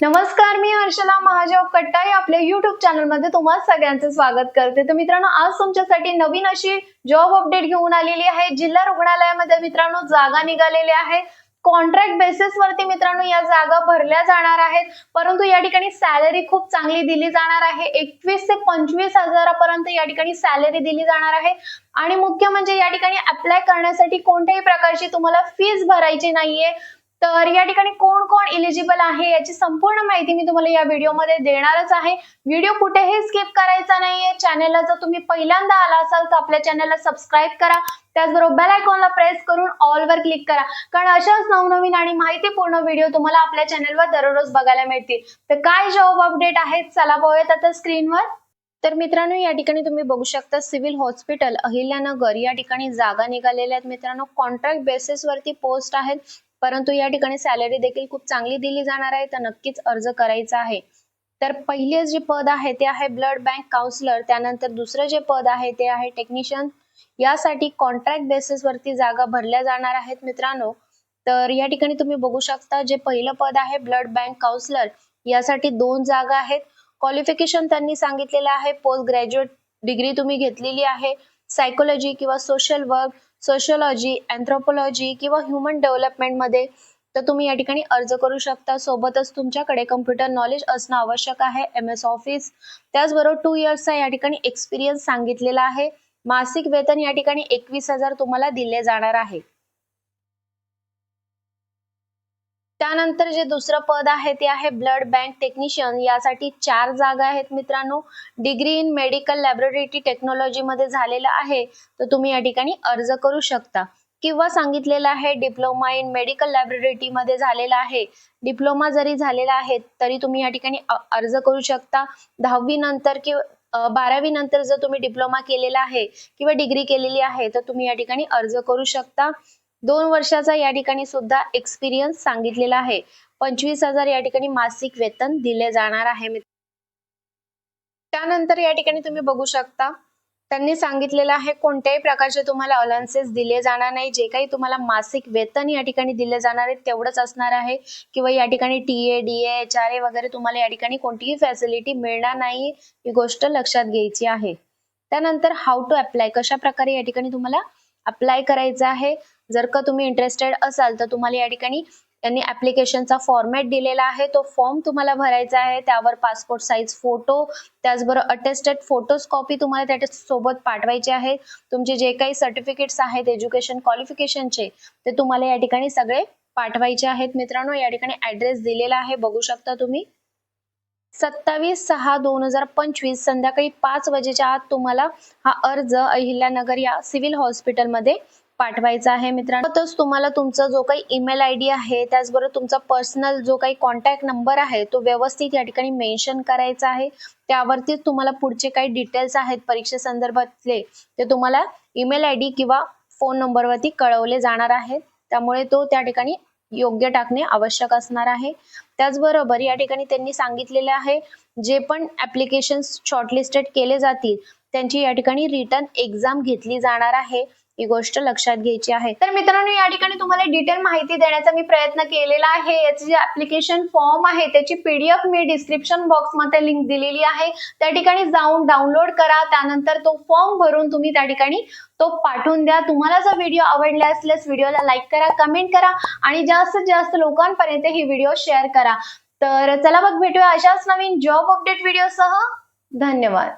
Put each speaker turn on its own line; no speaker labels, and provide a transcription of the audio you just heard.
नमस्कार मी हर्षला महाजॉब कट्टाई. आपल्या युट्यूब चॅनलमध्ये तुम्हा सगळ्यांचं स्वागत करते. तर मित्रांनो आज तुमच्यासाठी नवीन अशी जॉब अपडेट घेऊन आलेली आहे. जिल्हा रुग्णालयामध्ये मित्रांनो जागा निघालेल्या आहे. कॉन्ट्रॅक्ट बेसिस वरती मित्रांनो या जागा भरल्या जाणार आहेत. परंतु या ठिकाणी सॅलरी खूप चांगली दिली जाणार आहे. एकवीस ते पंचवीस हजारापर्यंत या ठिकाणी सॅलरी दिली जाणार आहे. आणि मुख्य म्हणजे या ठिकाणी अप्लाय करण्यासाठी कोणत्याही प्रकारची तुम्हाला फीस भरायची नाहीये. तर या ठिकाणी कोण कोण इलिजिबल आहे याची संपूर्ण माहिती मी तुम्हाला या व्हिडिओमध्ये देणारच आहे. व्हिडिओ कुठेही स्किप करायचा नाहीये. चॅनलला जर तुम्ही पहिल्यांदा आला असाल तर आपल्या चॅनलला सबस्क्राईब करा. त्याचबरोबर बेल आयकॉनला प्रेस करून ऑलवर क्लिक करा. कारण अशाच नवनवीन आणि माहितीपूर्ण व्हिडिओ तुम्हाला आपल्या चॅनलवर दररोज बघायला मिळतील. तर काय जॉब अपडेट आहेत चला पाहूयात आता स्क्रीनवर तर मित्रांनो या ठिकाणी तुम्ही बघू शकता सिव्हिल हॉस्पिटल अहिल्यानगर. या ठिकाणी जागा निघालेल्या आहेत. मित्रांनो कॉन्ट्रॅक्ट बेसिस वरती पोस्ट आहेत. परंतु या ठिकाणी सॅलरी देखील खूप चांगली दिली जाणार आहे तर नक्कीच अर्ज करायचा आहे. तर पहिले जे पद आहे ते आहे ब्लड बँक काउन्सिलर त्यानंतर दुसरं जे पद आहे ते आहे टेक्निशियन यासाठी कॉन्ट्रॅक्ट बेसिस वरती जागा भरल्या जाणार आहेत मित्रांनो. तर या ठिकाणी तुम्ही बघू शकता जे पहिलं पद आहे ब्लड बँक काउन्सिलर यासाठी दोन जागा आहेत. क्वालिफिकेशन त्यांनी सांगितलेलं आहे पोस्ट ग्रॅज्युएट डिग्री तुम्ही घेतलेली आहे. सायकोलॉजी किंवा सोशल वर्क सोशियोलॉजी अँथ्रोपॉलॉजी किंवा ह्युमन डेव्हलपमेंटमध्ये तर तुम्ही या ठिकाणी अर्ज करू शकता. सोबतच तुमच्याकडे कम्प्युटर नॉलेज असणं आवश्यक आहे एम एस ऑफिस त्याचबरोबर टू इयर्सचा या ठिकाणी एक्सपिरियन्स सांगितलेला आहे. मासिक वेतन या ठिकाणी एकवीस हजार तुम्हाला दिले जाणार आहे. त्यानंतर जे दुसरं पद आहे ते आहे ब्लड बँक टेक्निशियन यासाठी चार जागा आहेत मित्रांनो. Degree in medical laboratory technology मध्ये झालेलं आहे. तर तुम्ही या ठिकाणी अर्ज करू शकता. किंवा सांगितलेलं आहे डिप्लोमा इन मेडिकल लॅबोरेटरी मध्ये झालेला आहे. डिप्लोमा जरी झालेला आहे तरी तुम्ही या ठिकाणी अर्ज करू शकता. दहावी नंतर किंवा बारावी नंतर जर तुम्ही डिप्लोमा केलेला आहे किंवा डिग्री केलेली आहे तर तुम्ही या ठिकाणी अर्ज करू शकता. दोन वर्षाचा या ठिकाणी सुद्धा एक्सपिरियन्स सांगितलेला आहे. पंचवीस हजार या ठिकाणी मासिक वेतन दिले जाणार आहे. त्यानंतर या ठिकाणी तुम्ही बघू शकता त्यांनी सांगितलेलं आहे कोणत्याही प्रकारचे तुम्हाला अलाउन्सेस दिले जाणार नाही. जे काही तुम्हाला मासिक वेतन या ठिकाणी दिले जाणार आहे तेवढंच असणार आहे. किंवा या ठिकाणी T A D H R A वगैरे तुम्हाला या ठिकाणी कोणतीही फॅसिलिटी मिळणार नाही ही गोष्ट लक्षात घ्यायची आहे. त्यानंतर हाऊ टू अप्लाय कशा प्रकारे या ठिकाणी तुम्हाला अप्लाय करायचं आहे? जर का तुम्ही इंटरेस्टेड असाल तर तुम्हाला या ठिकाणी त्यांनी ऍप्लिकेशनचा फॉर्मॅट दिलेला आहे. तो फॉर्म तुम्हाला भरायचा आहे. त्यावर पासपोर्ट साईज फोटो त्याचबरोबर अटेस्टेड फोटोज कॉपी तुम्हाला त्याच्या सोबत पाठवायचे आहे. तुमचे जे काही सर्टिफिकेट्स आहेत एज्युकेशन क्वालिफिकेशनचे ते तुम्हाला या ठिकाणी सगळे पाठवायचे आहेत. मित्रांनो या ठिकाणी ऍड्रेस दिलेला आहे. बघू शकता तुम्ही. सत्तावीस सहा दोन हजार पंचवीस संध्याकाळी पाच वाजेच्या आत तुम्हाला हा अर्ज अहिल्यानगर या सिव्हिल हॉस्पिटलमध्ये पाठवायचा आहे मित्रांनो. तसंच तुम्हाला तुमचा जो काही ईमेल आय डी आहे त्याचबरोबर तुमचा पर्सनल जो काही कॉन्टॅक्ट नंबर आहे तो व्यवस्थित या ठिकाणी मेन्शन करायचा आहे. त्यावरतीच तुम्हाला पुढचे काही डिटेल्स आहेत परीक्षे संदर्भातले ते तुम्हाला ईमेल आय डी किंवा फोन नंबरवरती कळवले जाणार आहेत. त्यामुळे तो त्या ठिकाणी योग्य टाकणे आवश्यक असणार आहे. त्याचबरोबर या ठिकाणी त्यांनी सांगितलेले आहे जे पण ऍप्लिकेशन शॉर्टलिस्टेड केले जातील त्यांची या ठिकाणी रिटर्न एक्झाम घेतली जाणार आहे. ही गोष्ट लक्षात घ्यायची आहे. तर मित्रांनो या ठिकाणी तुम्हाला डिटेल माहिती देण्याचा मी प्रयत्न केलेला आहे. याचे जे ऍप्लिकेशन फॉर्म आहे त्याची पीडीएफ मी डिस्क्रिप्शन बॉक्समध्ये लिंक दिलेली आहे. त्या ठिकाणी जाऊन डाउनलोड करा. त्यानंतर तो फॉर्म भरून तुम्ही त्या ठिकाणी तो पाठवून द्या. तुम्हाला जर व्हिडिओ आवडला असल्यास व्हिडिओला लाईक करा कमेंट करा आणि जास्तीत जास्त लोकांपर्यंत ही व्हिडिओ शेअर करा. तर चला बघ भेटूया अशाच नवीन जॉब अपडेट व्हिडिओ सह. धन्यवाद.